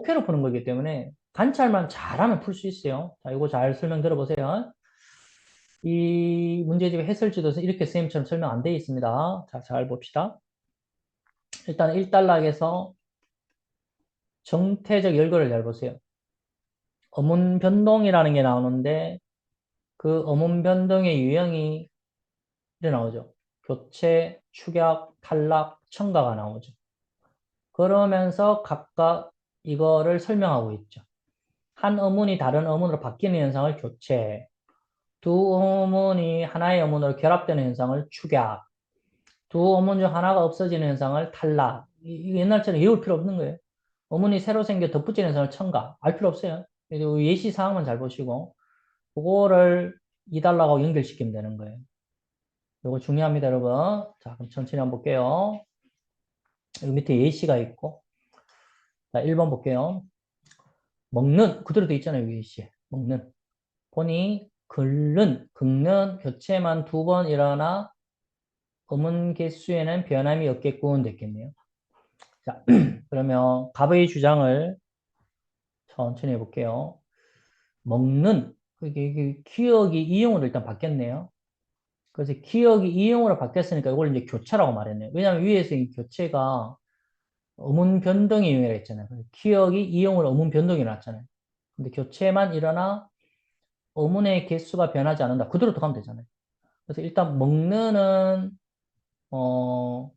목표로 푸는 거기 때문에 관찰만 잘하면 풀 수 있어요. 자, 이거 잘 설명 들어보세요. 이 문제집의 해설지도에서 이렇게 쌤처럼 설명 안 되어 있습니다. 자, 잘 봅시다. 일단 1단락에서 정태적 열거를 잘 보세요. 어문 변동이라는 게 나오는데 그 어문 변동의 유형이 이래 나오죠. 교체, 축약, 탈락, 첨가가 나오죠. 그러면서 각각 이거를 설명하고 있죠. 한 어문이 다른 어문으로 바뀌는 현상을 교체, 두 어문이 하나의 어문으로 결합되는 현상을 축약, 두 어문 중 하나가 없어지는 현상을 탈락. 이 옛날처럼 외울 필요 없는 거예요. 어문이 새로 생겨 덧붙이는 현상을 첨가. 알 필요 없어요. 예시 사항만 잘 보시고 그거를 2달러하고 연결시키면 되는 거예요. 이거 중요합니다, 여러분. 자, 그럼 천천히 한번 볼게요. 여기 밑에 예시가 있고 자, 1번 볼게요. 먹는 그대로 돼 있잖아요, 여기 예시. 먹는. 보니 긁는, 긁는 교체만 두 번 일어나 음은 개수에는 변함이 없겠군 됐겠네요. 자, 그러면 갑의 주장을 천천히 해볼게요. 먹는, 그게 기억이 이용으로 일단 바뀌었네요. 그래서 기억이 이용으로 바뀌었으니까 이걸 이제 교차라고 말했네요. 왜냐하면 위에서 이 교체가 어문 변동의 유형이라 했잖아요. 기억이 이용으로 어문 변동이 일어났잖아요. 근데 교체만 일어나 어문의 개수가 변하지 않는다. 그대로 들어가면 되잖아요. 그래서 일단 먹는은 어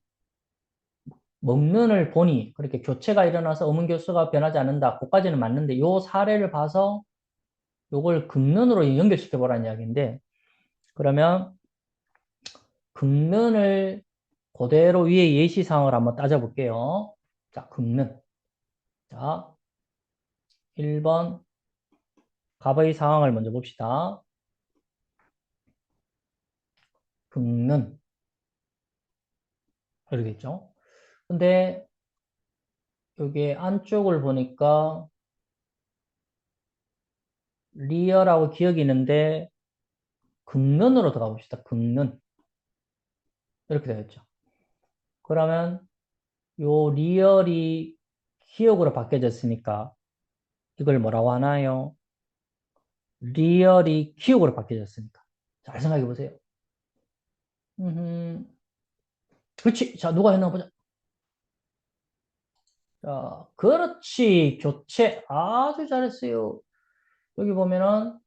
먹는을 보니 그렇게 교체가 일어나서 어문 개수가 변하지 않는다. 그까지는 맞는데 요 사례를 봐서 요걸 긁는으로 연결시켜 보라는 이야기인데 그러면 긁는을 그대로 위에 예시사항을 한번 따져볼게요. 자, 긁는. 자, 1번 갑의 상황을 먼저 봅시다. 긁는. 이러겠죠? 근데 여기 안쪽을 보니까 리얼하고 기억이 있는데 긁는으로 들어가 봅시다. 긁는. 이렇게 되겠죠. 그러면 요 리얼이 기억으로 바뀌어졌으니까 이걸 뭐라고 하나요? 리얼이 기억으로 바뀌어졌으니까. 잘 생각해 보세요. 음, 그렇지. 자, 누가 했나 보자. 자, 그렇지. 교체. 아주 잘했어요. 여기 보면은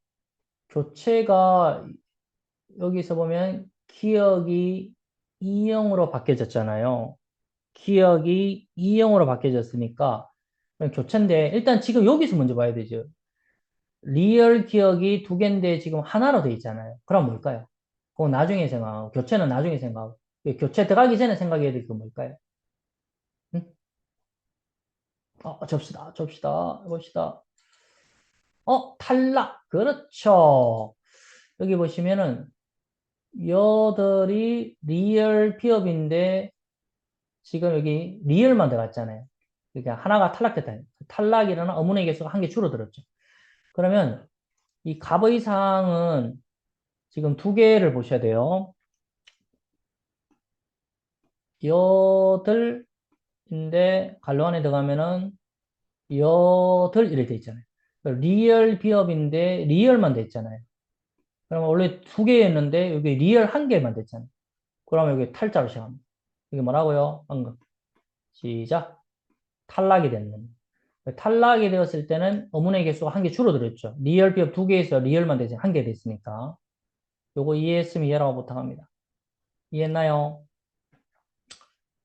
교체가 여기서 보면 기억이 2형으로 바뀌어졌잖아요. 기억이 2형으로 바뀌어졌으니까 교체인데 일단 지금 여기서 먼저 봐야 되죠. 리얼 기억이 두 개인데 지금 하나로 돼 있잖아요. 그럼 뭘까요? 그거 나중에 생각하고 교체는 나중에 생각하고 교체 들어가기 전에 생각해야 될게 뭘까요? 응? 어, 접시다, 접시다, 봅시다. 어, 탈락. 그렇죠. 여기 보시면은 여들이 리얼 피업인데 지금 여기 리얼만 들어갔잖아요. 그러니까 하나가 탈락됐다. 탈락이라는 어문의 개수가 한 개 줄어들었죠. 그러면 이 값의 사항은 지금 두 개를 보셔야 돼요. 여들인데 갈로 안에 들어가면은 여들 이렇게 돼 있잖아요. 리얼 비업인데 리얼만 돼 있잖아요. 그러면 원래 두 개였는데 여기 리얼 한 개만 됐잖아요. 그러면 여기 탈자로 시작합니다. 이게 뭐라고요? 방금 시작 탈락이 됐는 탈락이 되었을 때는 어문의 개수가 한 개 줄어들었죠. 리얼 비업 두 개에서 리얼만 되지 한 개 됐으니까 요거 이해했으면 이해라고 부탁합니다. 이해했나요?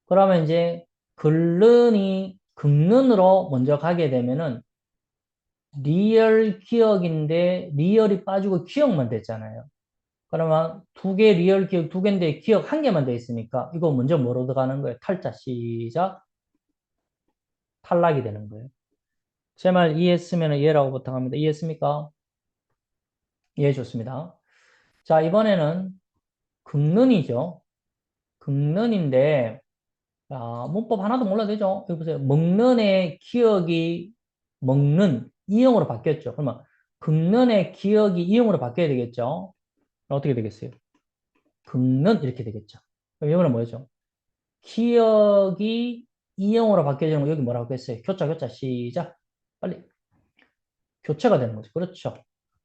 그러면 이제 글른이 긁는으로 먼저 가게 되면은 리얼 기억인데 리얼이 빠지고 기억만 됐잖아요. 그러면 두 개 리얼 기억 두 개인데 기억 한 개만 돼 있으니까 이거 먼저 뭐로 들어가는 거예요? 탈자 시작 탈락이 되는 거예요. 제 말 이해했으면 이해라고 부탁합니다. 이해했습니까? 이해 좋습니다. 자 이번에는 긁는이죠. 긁는인데 아, 문법 하나도 몰라도 되죠? 여기 보세요. 먹는의 기억이 먹는 이형으로 바뀌었죠. 그러면 긁는의 기억이 이형으로 바뀌어야 되겠죠. 어떻게 되겠어요? 긁는 이렇게 되겠죠. 그럼 이거는 뭐죠? 기억이 이형으로 바뀌어지는 거 여기 뭐라고 했어요? 교차 교차 시작. 빨리. 교체가 되는 거죠. 그렇죠.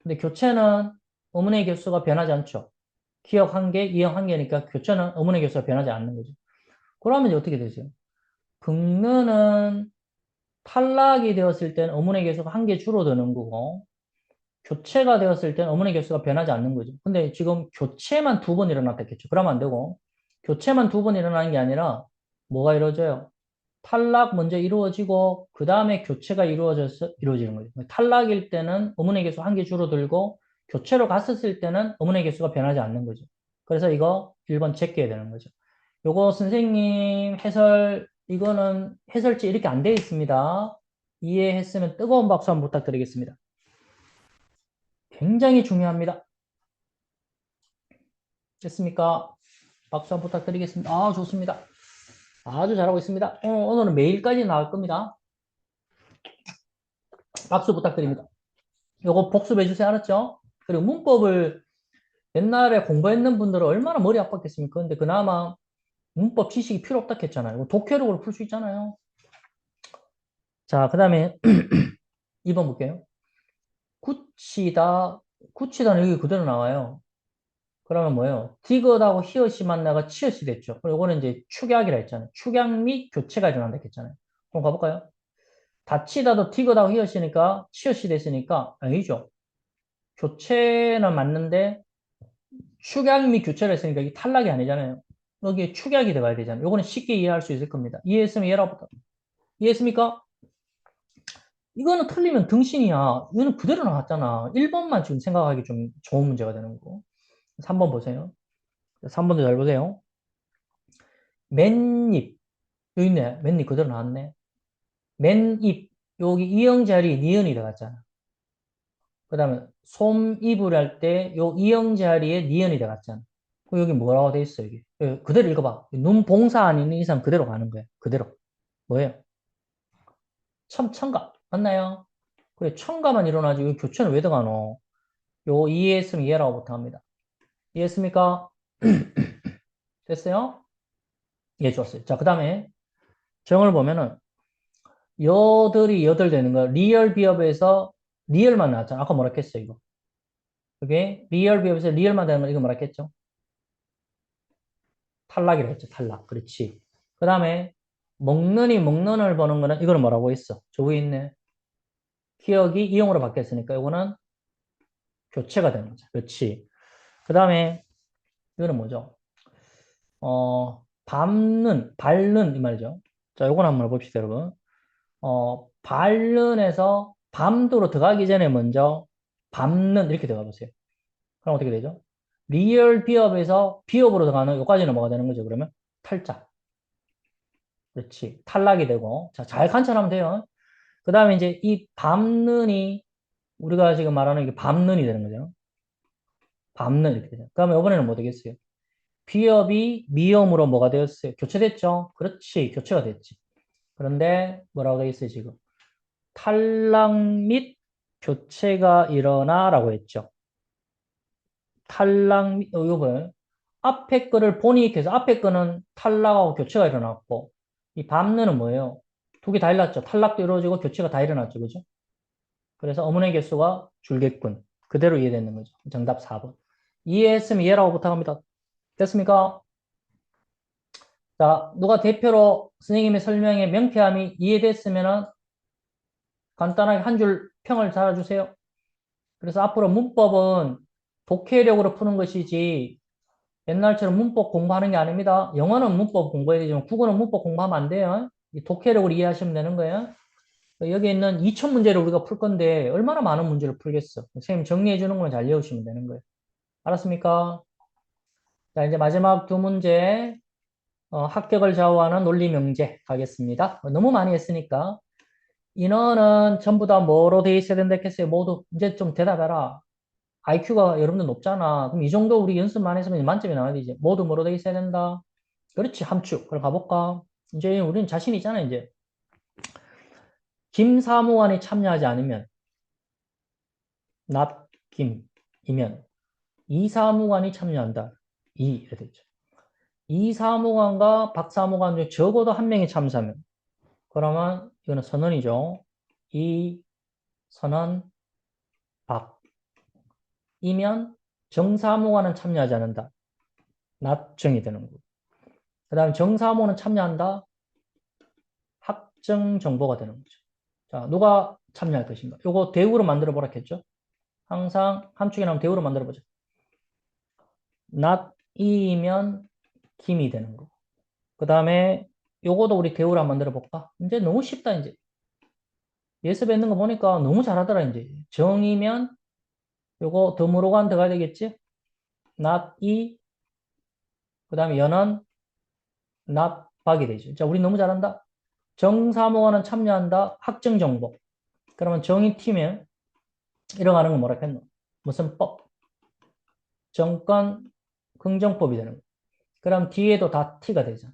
근데 교체는 어문의 개수가 변하지 않죠. 기억 한 개, 이형 한 개니까 교체는 어문의 개수가 변하지 않는 거죠. 그러면 이제 어떻게 되죠? 극는은 탈락이 되었을 때는 어문의 개수가 한 개 줄어드는 거고 교체가 되었을 때는 어문의 개수가 변하지 않는 거죠. 근데 지금 교체만 두 번 일어났겠죠. 그러면 안 되고 교체만 두 번 일어나는 게 아니라 뭐가 이루어져요? 탈락 먼저 이루어지고 그 다음에 교체가 이루어져서 이루어지는 거죠. 탈락일 때는 어문의 개수 한 개 줄어들고 교체로 갔었을 때는 어문의 개수가 변하지 않는 거죠. 그래서 이거 1번 제껴야 되는 거죠. 요거 선생님 해설 이거는 해설지 이렇게 안 되어 있습니다. 이해했으면 뜨거운 박수 한번 부탁드리겠습니다. 굉장히 중요합니다. 됐습니까? 박수 한번 부탁드리겠습니다. 아, 좋습니다. 아주 잘하고 있습니다. 어, 오늘은 매일까지 나올 겁니다. 박수 부탁드립니다. 요거 복습해 주세요. 알았죠? 그리고 문법을 옛날에 공부했는 분들은 얼마나 머리 아팠겠습니까? 근데 그나마 문법 지식이 필요 없다 했잖아요. 독해력으로 풀 수 있잖아요. 자, 그 다음에 2번 볼게요. 굳히다, 굳히다는 여기 그대로 나와요. 그러면 뭐예요? 디귿하고 히읗이 만나가 치읓이 됐죠. 이거는 이제 축약이라 했잖아요. 축약 및 교체가 일어난다 했잖아요. 그럼 가볼까요? 다치다도 디귿하고 히읗이니까 치읓이 됐으니까 아니죠. 교체는 맞는데 축약 및 교체를 했으니까 이게 탈락이 아니잖아요. 여기에 축약이 들어가야 되잖아요. 요거는 쉽게 이해할 수 있을 겁니다. 이해했으면 이해라부터. 이해했습니까? 이거는 틀리면 등신이야. 이거는 그대로 나왔잖아. 1번만 지금 생각하기 좀 좋은 문제가 되는 거고. 3번 보세요. 3번도 잘 보세요. 맨입. 여기 있네. 맨입 그대로 나왔네. 맨입. 여기 이형 자리 니은이 들어갔잖아. 그 다음에 솜입을 할 때 요 이형 자리에 니은이 들어갔잖아. 여기 뭐라고 돼 있어, 여기. 그대로 읽어봐. 눈 봉사 아닌 이상 그대로 가는 거야. 그대로. 뭐예요? 첨, 첨가. 맞나요? 그래, 첨가만 일어나지. 여기 교체는 왜 들어가노? 요 이해했으면 이해라고 부탁합니다. 이해했습니까? 됐어요? 예, 좋았어요. 자, 그 다음에 정을 보면은 여들이 여들 되는 거 리얼 비업에서 리얼만 나왔잖아. 아까 뭐라 했어요, 이거? 그게 리얼 비업에서 리얼만 되는 거 이거 뭐라 했죠? 탈락이라고 했죠. 탈락. 그렇지. 그 다음에 먹는이 먹는을 보는 거는 이거는 뭐라고 했어? 저 위에 있네. 기억이 이용으로 바뀌었으니까 이거는 교체가 되는 거죠. 그렇지. 그 다음에 이거는 뭐죠? 어, 밟는, 밟는 이 말이죠. 자, 요건 한번 봅시다, 여러분. 어, 밟는에서 밤도로 들어가기 전에 먼저 밟는 이렇게 들어가 보세요. 그럼 어떻게 되죠? 리얼 비업에서 비업으로 들어가는 여기까지는 뭐가 되는 거죠? 그러면 탈자. 그렇지. 탈락이 되고. 자, 잘 관찰하면 돼요. 그 다음에 이제 이 밟는이 우리가 지금 말하는 이게 밟는이 되는 거죠. 밟는 이렇게 되죠. 그러면 이번에는 뭐 되겠어요? 비업이 미음으로 뭐가 되었어요? 교체됐죠? 그렇지. 교체가 됐지. 그런데 뭐라고 되어 있어요, 지금? 탈락 및 교체가 일어나라고 했죠. 탈락, 및, 어, 봐요. 앞에 거를 보니 해서 앞에 거는 탈락하고 교체가 일어났고, 이 밟는은 뭐예요? 두 개 다 일어났죠. 탈락도 이루어지고 교체가 다 일어났죠. 그죠? 그래서 어문의 개수가 줄겠군. 그대로 이해되는 거죠. 정답 4번. 이해했으면 이해라고 부탁합니다. 됐습니까? 자, 누가 대표로 선생님의 설명에 명쾌함이 이해됐으면 간단하게 한 줄 평을 달아주세요. 그래서 앞으로 문법은 독해력으로 푸는 것이지 옛날처럼 문법 공부하는 게 아닙니다. 영어는 문법 공부해야 되지만 국어는 문법 공부하면 안 돼요. 독해력으로 이해하시면 되는 거예요. 여기 있는 2천 문제를 우리가 풀 건데 얼마나 많은 문제를 풀겠어. 선생님 정리해 주는 건잘 외우시면 되는 거예요. 알았습니까? 자, 이제 마지막 두 문제 어, 합격을 좌우하는 논리 명제 가겠습니다. 너무 많이 했으니까 인원은 전부 다 뭐로 돼 있어야 된다 했어요. 모두 이제 좀 대답해라. IQ가 여러분들 높잖아. 그럼 이 정도 우리 연습만 했으면 만점이 나와야 되지. 모두 뭐로 돼 있어야 된다. 그렇지 함축. 그럼 가볼까? 이제 우리는 자신 있잖아 이제. 김 사무관이 참여하지 않으면 not 김이면 이 사무관이 참여한다. 이 이렇게 되죠. 이 사무관과 박 사무관 중 적어도 한 명이 참사하면 그러면 이거는 선언이죠. 이 선언 박 이면 정사모가는 참여하지 않는다. 납정이 되는 거고. 그 다음에 정사모는 참여한다. 확정 정보가 되는 거죠. 자, 누가 참여할 것인가? 요거 대우로 만들어 보라 했죠? 항상 함축이 나오면 대우로 만들어 보자. not 이면 김이 되는 거고. 그 다음에 요거도 우리 대우로 한번 만들어 볼까? 이제 너무 쉽다, 이제. 예습에 있는 거 보니까 너무 잘하더라, 이제. 정이면 요거 덤으로가 안 들어가야 되겠지? not 이, 그 다음에 연은 not 박이 되죠. 자, 우리 너무 잘한다. 정사모가는 참여한다. 확정 정보. 그러면 정의 팀에 일어나는 건 뭐라 했노? 무슨 법? 정권 긍정법이 되는 거. 그럼 뒤에도 다 T가 되잖아.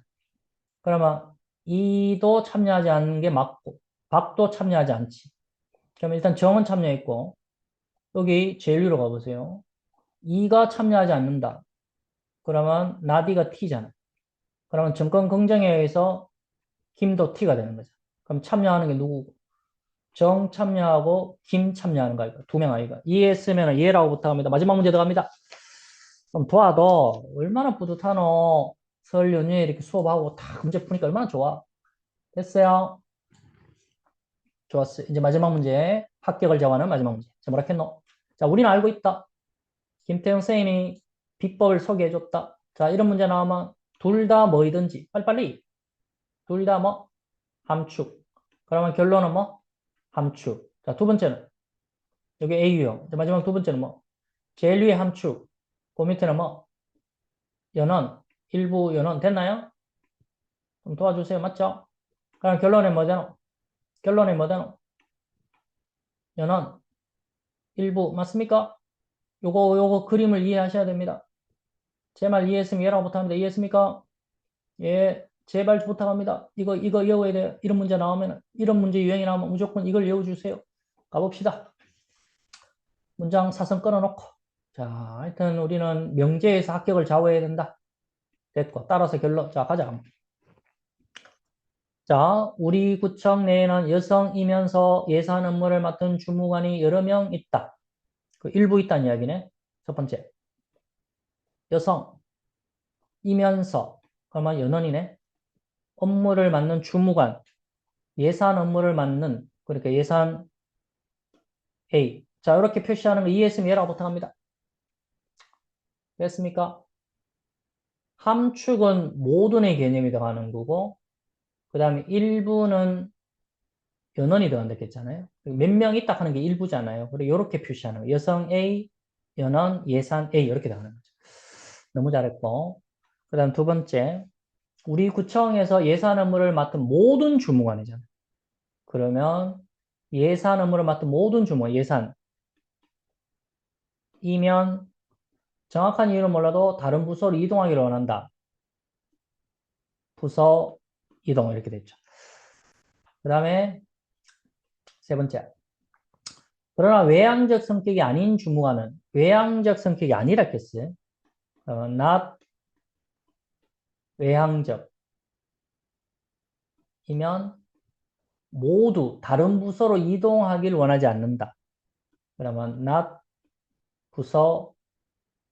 그러면 이도 참여하지 않는 게 맞고 박도 참여하지 않지. 그럼 일단 정은 참여했고 여기 제일 위로 가보세요. 이가 참여하지 않는다. 그러면 나디가 T잖아. 그러면 정권 긍정에 의해서 김도 T가 되는 거죠. 그럼 참여하는 게 누구고? 정 참여하고 김 참여하는 거 아이가? 두 명 아이가. 이해했으면 얘라고 부탁합니다. 마지막 문제 들어갑니다. 그럼 도와도 얼마나 뿌듯하노? 설 연휴에 이렇게 수업하고 다 문제 푸니까 얼마나 좋아. 됐어요? 좋았어. 이제 마지막 문제. 합격을 정하는 마지막 문제. 자, 뭐라 했노? 자, 우리는 알고 있다. 김태형 선생님이 비법을 소개해줬다. 자, 이런 문제 나오면 둘 다 뭐이든지 빨리빨리. 둘 다 뭐? 함축. 그러면 결론은 뭐? 함축. 자, 두 번째는 여기 A유형. 자, 마지막 두 번째는 뭐? 제일 위에 함축. 그 밑에는 뭐? 연원. 일부 연원 됐나요? 좀 도와주세요. 맞죠? 그럼 결론에 뭐잖아? 결론에 뭐잖아? 연원. 일부 맞습니까? 요거 요거 그림을 이해하셔야 됩니다. 제 말 이해했으면 얘라고 부탁합니다. 이해했습니까? 예, 제발 부탁합니다. 이거 이거 외워야 돼요. 이런 문제 나오면 이런 문제 유형이 나오면 무조건 이걸 외워주세요. 가봅시다. 문장 사선 끊어놓고 자, 하여튼 우리는 명제에서 합격을 좌우해야 된다. 됐고 따라서 결론 자 가자. 자, 우리 구청 내에는 여성이면서 예산 업무를 맡은 주무관이 여러 명 있다. 그 일부 있다는 이야기네. 첫 번째. 여성 이면서 그러면 연원이네. 업무를 맡는 주무관, 예산 업무를 맡는 그러니까 예산 A. 자, 이렇게 표시하는 거 이해했으면 얘라고 부탁합니다. 됐습니까? 함축은 모든의 개념이 들어가는 거고 그 다음에 일부는 연원이 들어간다 했잖아요. 몇 명 있다 하는 게 일부잖아요. 그리고 이렇게 표시하는 거. 여성 A, 연원, 예산 A 이렇게 들어가는 거죠. 너무 잘했고 그 다음 두 번째 우리 구청에서 예산 업무를 맡은 모든 주무관이잖아요. 그러면 예산 업무를 맡은 모든 주무관, 예산 이면 정확한 이유는 몰라도 다른 부서로 이동하기를 원한다. 부서 이동 이렇게 됐죠. 그 다음에 세 번째. 그러나 외향적 성격이 아닌 주무관은 외향적 성격이 아니라 했어요. 어, not 외향적 이면 모두 다른 부서로 이동하기를 원하지 않는다. 그러면 not 부서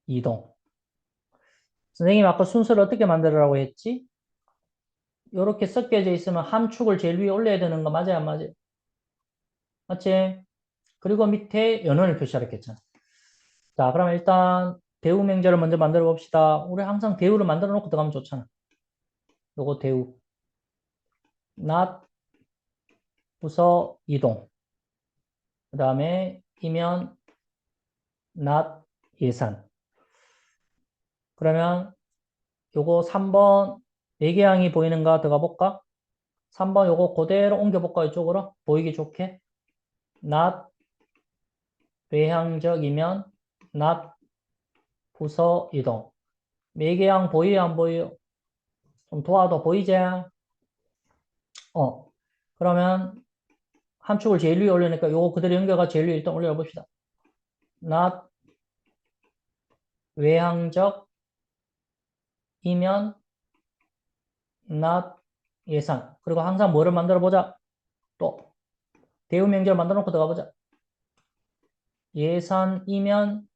이동. 선생님 아까 순서를 어떻게 만들으라고 했지? 이렇게 섞여져 있으면 함축을 제일 위에 올려야 되는 거 맞아요? 안 맞아요? 맞지? 그리고 밑에 연원을 표시하라 했잖아. 자, 그럼 일단 대우 명제를 먼저 만들어 봅시다. 우리 항상 대우를 만들어 놓고 들어가면 좋잖아. 요거 대우. not 부서 이동. 그 다음에 이면 not 예산. 그러면 요거 3번 외계양이 보이는가 들어가 볼까? 3번 요거 그대로 옮겨볼까 이쪽으로? 보이기 좋게. not 외향적이면 not 부서 이동. 매개양 보이요 안 보이요? 좀 도와도 보이지? 어. 그러면 함축을 제일 위에 올리니까 요거 그대로 연결가 제일 위에 일단 올려 봅시다. not 외향적 이면 not 예산. 그리고 항상 뭐를 만들어 보자? 또 대우 명제를 만들어 놓고 들어가 보자. 예산이면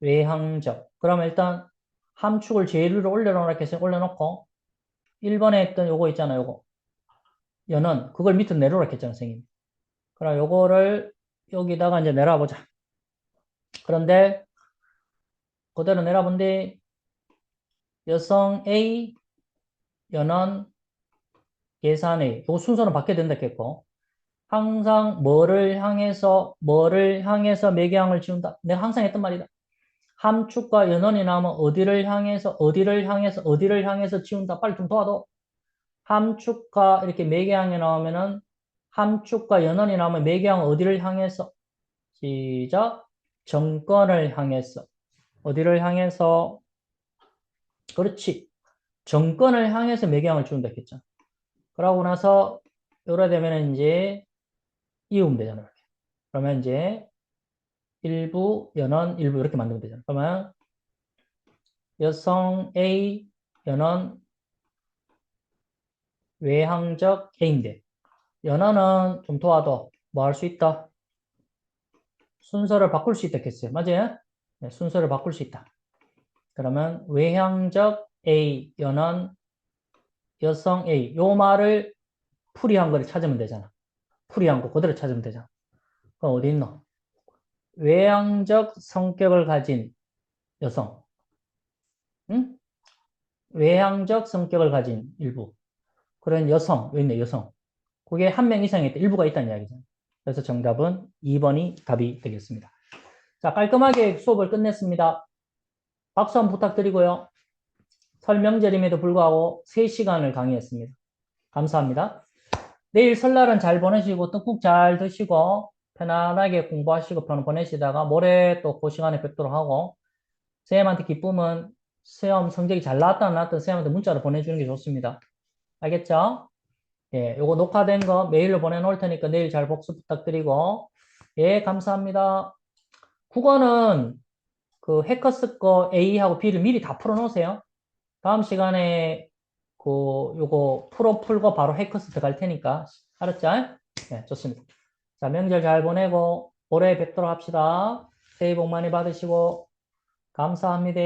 외항적. 그러면 일단 함축을 제일 위로 올려놓으라 해서 올려놓고 1번에 했던 요거 있잖아요. 요거. 연원. 그걸 밑으로 내려오라 했잖아요. 선생님. 그럼 요거를 여기다가 이제 내려보자. 그런데 그대로 내려본데 여성 A, 연원, 예산 A. 요 순서는 바뀌어야 된다 했고 항상 뭐를 향해서 뭐를 향해서 매개항을 지운다. 내가 항상 했던 말이다. 함축과 연원이 나오면 어디를 향해서 어디를 향해서 어디를 향해서 지운다. 빨리 좀 도와줘. 함축과 이렇게 매개항이 나오면은 함축과 연원이 나오면 매개항 어디를 향해서 시작 정권을 향해서 어디를 향해서 그렇지 정권을 향해서 매개항을 지운다 했죠. 그러고 나서 요래 되면 이제 이으면 되잖아요. 그러면 이제 일부 연원 일부 이렇게 만들면 되잖아요. 그러면 여성 A 연원 외항적 A인데 연원은 좀 도와도 뭐 할 수 있다? 순서를 바꿀 수 있다 했어요. 맞아요? 네, 순서를 바꿀 수 있다. 그러면 외향적 A 연원 여성 A 요 말을 풀이한 거를 찾으면 되잖아. 풀이한 거 그대로 찾으면 되잖아. 그럼 어디 있노? 외향적 성격을 가진 여성. 응? 외향적 성격을 가진 일부. 그런 여성, 여기 있네, 여성. 그게 한 명 이상이 있다. 일부가 있다는 이야기죠. 그래서 정답은 2번이 답이 되겠습니다. 자, 깔끔하게 수업을 끝냈습니다. 박수 한번 부탁드리고요. 설명절임에도 불구하고 3시간을 강의했습니다. 감사합니다. 내일 설날은 잘 보내시고 떡국 잘 드시고 편안하게 공부하시고 편 보내시다가 모레 또 그 시간에 뵙도록 하고 선생님한테 기쁨은 시험 성적이 잘 나왔다 안 나왔다 선생님한테 문자로 보내주는 게 좋습니다. 알겠죠? 예, 요거 녹화된 거 메일로 보내놓을 테니까 내일 잘 복수 부탁드리고 예, 감사합니다. 국어는 그 해커스 거 A하고 B를 미리 다 풀어놓으세요. 다음 시간에 그 요거 풀어 풀고 바로 해커스 들어갈 테니까 알았죠? 네, 좋습니다. 자, 명절 잘 보내고 올해 뵙도록 합시다. 새해 복 많이 받으시고 감사합니다.